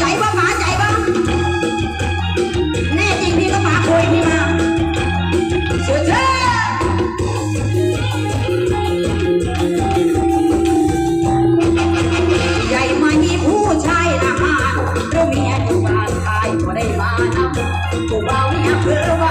ใจป่ะป๋าใจป่ะแน่จริงพี่ก็ป๋าคุยพี่มาเชิเชิญใหญ่มานี่ผู้ชายนะฮะเราเมียอยู่บ้านชายก็ได้มานะผู้เบาเนี่ยเพื่อว่า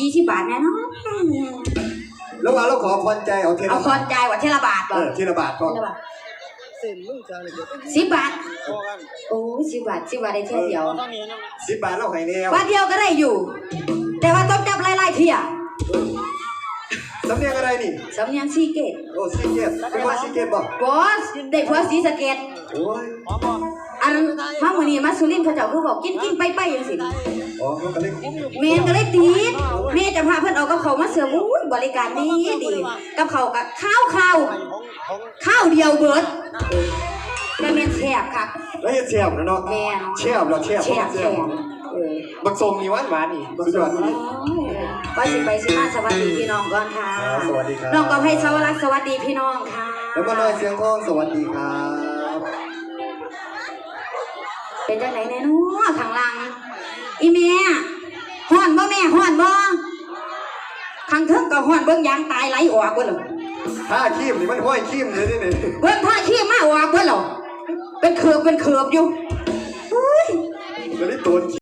ยี่สิบบาทแน่นอนแล้วว่าเราขอพรใจเอาเทเอาละพาทรใจว่าเทละบาทบเออเทละบาทก่อนเชลอาบัดป่ะสิบบาทโอ้สิบบาทสิบบาทได้เที่ยวเดียวสิบบาทเราให้แล้ววันเดียวก็ได้อยู่ แต่ว่าต้องจับหลายๆเที่ยสำเนียงอะไรนี่ สำเนียงซีเกตโอ้ซีเกตเป็ว่าซีเกตบอกบอสเด็กหัวสีสเกตโอ้ย อันเมาหมือนี้มาสุรินทร์เขาเจ้าคืบอกกินกินไปไปอย่างสิ อ๋อเขาก็เลยแม่ก็เลยติดแม่จะพาเพิ่นเอากับเขาวมาเสิร์ฟอุ้ยบริการดีดีกับเขาวกับข้าวข้าวข้าวเดียวเบิดก็แม่นแซ่บค่ะแล้วเฮ็ดแซ่บนะเนาะแม่นแซ่บแล้วแซ่บแซ่บแซ่บเออบักทรงนี่หวานหวานนี่สุดยอดนี่ไปสิไปสิมาสวัสดีพี่น้องก่อนค่ะครับสวัสดีครับน้องกอไผ่ชาวรักษ์สวัสดีพี่น้องค่ะ แล้วก็น้อยเสียงทองสวัสดีครับ เป็นจังไหนแน่นัวข้างหลัง อีแม่ฮ้อนบ่แม่ฮ้อนบ่ข้างเทิงก็ฮ้อนเบิ่งยางตายไหลออกเบิดแล้วถ้าคีมนี่มันห้อยคีมเลยนี่นี่เบิ่งท่าขี้มาออกเบิดแล้วเป็นเขือบเป็นเขือบอยู่แล้วนี่ตัว